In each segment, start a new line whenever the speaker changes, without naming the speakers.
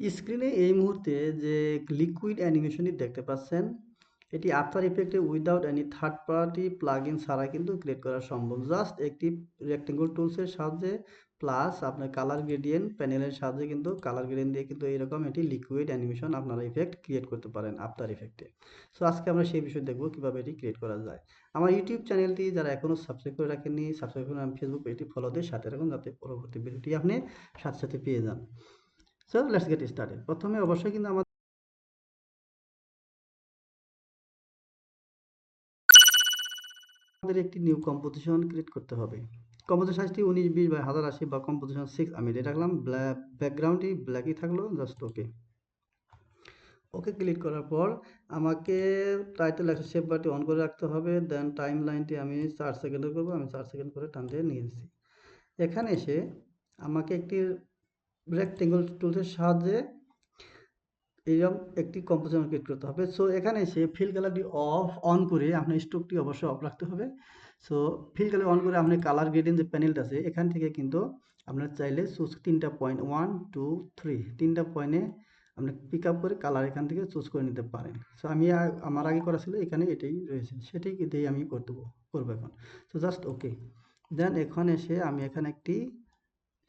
স্ক্রিনে এই মুহূর্তে যে লিকুইড অ্যানিমেশনটি দেখতে পাচ্ছেন, এটি after ইফেক্টে without any third party plug in ছাড়া কিন্তু ক্রিয়েট করা সম্ভব। জাস্ট একটি রেক্টেঙ্গল টুলসের সাহায্যে প্লাস আপনার কালার গ্রেডিয়েন্ট প্যানেলের সাহায্যে কিন্তু কালার গ্রেডিয়েন্ট দিয়ে কিন্তু এইরকম এটি লিকুইড অ্যানিমেশন আপনারা ইফেক্ট ক্রিয়েট করতে পারেন আফটার ইফেক্টে সো আজকে আমরা সেই বিষয়ে দেখব কীভাবে এটি ক্রিয়েট করা যায়। আমার ইউটিউব চ্যানেলটি যারা এখনও সাবস্ক্রাইব করে রাখেননি সাবস্ক্রাইব করে আমি ফেসবুক পেজটি ফলো দিয়ে সাথে রাখুন যাতে পরবর্তী ভিডিওটি আপনি সাথে সাথে পেয়ে যান। সো লেটস গেট স্টার্টেড প্রথমে অবশ্যই কিন্তু আমাদের আমাদের একটি নিউ কম্পোজিশন ক্রিয়েট করতে হবে। কম্পোজিশন সাইজটি উনিশ, বিশ বা হাজার আশি বা কম্পোজিশন সিক্স আমি এটা রাখলাম। ব্যাকগ্রাউন্ডটি ব্ল্যাকই থাকল জাস্ট ওকে ওকে ক্লিক করার পর আমাকে টাইটেল একটা শেপ বারটি অন করে রাখতে হবে। দেন টাইম লাইনটি আমি চার সেকেন্ডের করব, আমি চার সেকেন্ড করে টান দিয়ে নিয়ে এসেছি। এখানে এসে আমাকে একটি রেক্টেঙ্গল টুলসের সাহায্যে এইরকম একটি কম্পোজিশন ক্রিয়েট করতে হবে। সো এখানে এসে ফিল কালারটি অফ অন করে আপনার স্টোকটি অবশ্যই অফ রাখতে হবে। সো ফিল কালার অন করে আপনি কালার গ্রেডিং যে প্যানেলটা আছে, এখান থেকে কিন্তু আপনার চাইলে চুজ তিনটা পয়েন্ট ওয়ান টু থ্রি তিনটা পয়েন্টে আপনি পিক আপ করে কালার এখান থেকে চুজ করে নিতে পারেন। সো আমি আমার আগে করা ছিল, এখানে এটাই রয়েছে। সেটাই দিয়েই আমি করতে করব এখন। সো জাস্ট ওকে দেন এখন এসে আমি এখানে একটি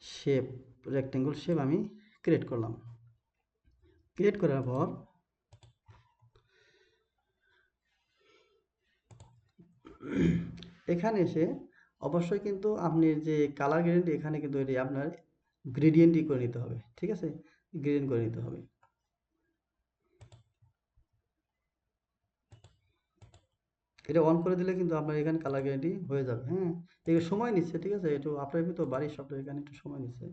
শেপ রেক্টেঙ্গল শেপ আমি ক্রিয়েট করলাম। ক্রিয়েট করার পর এখানে এসে অবশ্যই কিন্তু আপনি যে কালার গ্রেডিয়েন্ট এখানে কিন্তু এটি আপনার গ্রেডিয়েন্টই করে নিতে হবে, ঠিক আছে? গ্রেডিয়েন্ট করে নিতে হবে। এটা অন করে দিলে কিন্তু আপনার এখানে কালার গ্যারেন্টি হয়ে যাবে হ্যাঁ? একটু সময় নিচ্ছে, ঠিক আছে? একটু আপনার তো বাড়ির সবটা এখানে একটু সময় নিচ্ছে।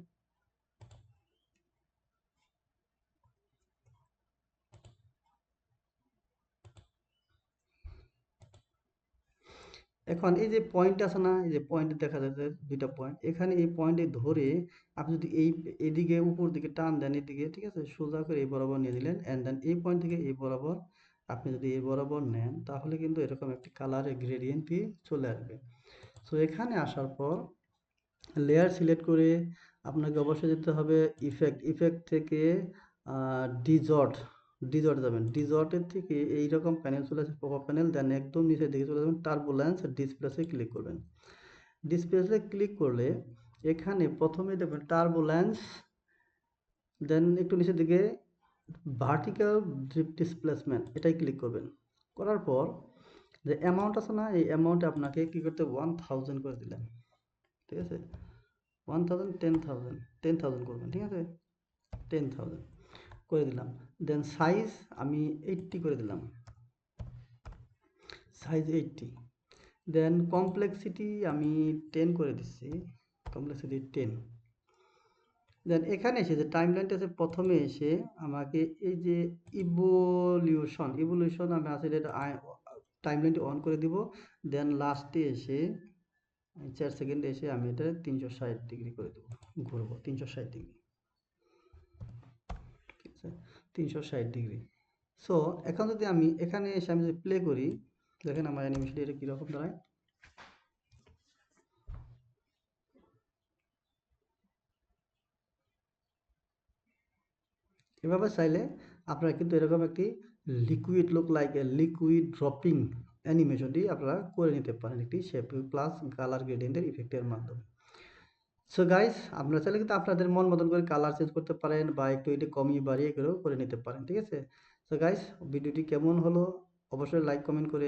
এখন এই যে পয়েন্ট আছে না, এই যে পয়েন্ট দেখা যাচ্ছে, দুইটা পয়েন্ট এখানে এই পয়েন্টে ধরে আপনি যদি এই, এদিকে উপর দিকে টান দেন এদিকে, ঠিক আছে? সোজা করে এই বরাবর নিয়ে দিলেন অ্যান্ড দেন এই পয়েন্ট থেকে এই বরাবর আপনি যদি এই বরাবর নেন, তাহলে কিন্তু এরকম একটি কালারের গ্রেডিয়েন্টটি চলে আসবে। সো এখানে আসার পর লেয়ার সিলেক্ট করে আপনাকে অবশ্যই যেতে হবে ইফেক্ট ইফেক্ট থেকে ডিজর্ট ডিজর্ট যাবেন। ডিজর্টের থেকে এইরকম প্যানেল চলে আসে পপ প্যানেল দেন একদম নিচের দিকে চলে যাবেন টার্বুলেন্স ডিসপ্লেসে ক্লিক করবেন। ডিসপ্লেসে ক্লিক করলে এখানে প্রথমে দেখবেন টার্বুলেন্স দেন একটু নিচের দিকে ভার্টিক্যাল ডিসপ্লেসমেন্ট এটাই ক্লিক করবেন। করার পর যে অ্যামাউন্ট আছে না, এই অ্যামাউন্টে আপনাকে কী করতে ওয়ান করে দিলেন। ঠিক আছে? One thousand ten thousand ten thousand করবেন, ঠিক আছে? টেন থাউজেন্ড করে দিলাম। দেন সাইজ আমি এইটটি করে দিলাম। সাইজ এইটটি দেন কমপ্লেক্সিটি আমি টেন করে দিচ্ছি। কমপ্লেক্সিটি টেন দেন এখানে এসে যে টাইম লাইনটা আছে, প্রথমে এসে আমাকে এই যে ইভলিউশন ইভলিউশন আমি আসলে এটা টাইম লাইনটি অন করে দিব। দেন লাস্টে এসে, চার সেকেন্ডে এসে আমি এটা তিনশো ষাট ডিগ্রি করে দেবো, ঘুরবো। তিনশো ষাট ডিগ্রি আছে তিনশো ষাট ডিগ্রি। সো এখন যদি আমি এখানে এসে আমি যদি প্লে করি, দেখেন আমার অ্যানিমেশনটি এটা কীরকম দাঁড়ায়। এভাবে চাইলে আপনারা কিন্তু এরকম একটি liquid look like a liquid dropping অ্যানিমেশনটি আপনারা করে নিতে পারেন একটি শেপ প্লাস কালার গ্রেডিয়েন্টের ইফেক্টের মাধ্যমে। সো গাইস আপনারা চাইলে কিন্তু আপনাদের মন মতন করে কালার চেঞ্জ করতে পারেন বা একটু এটি কমিয়ে বাড়িয়ে করেও করে নিতে পারেন, ঠিক আছে? সো গাইস ভিডিওটি কেমন হলো? অবশ্যই লাইক কমেন্ট করে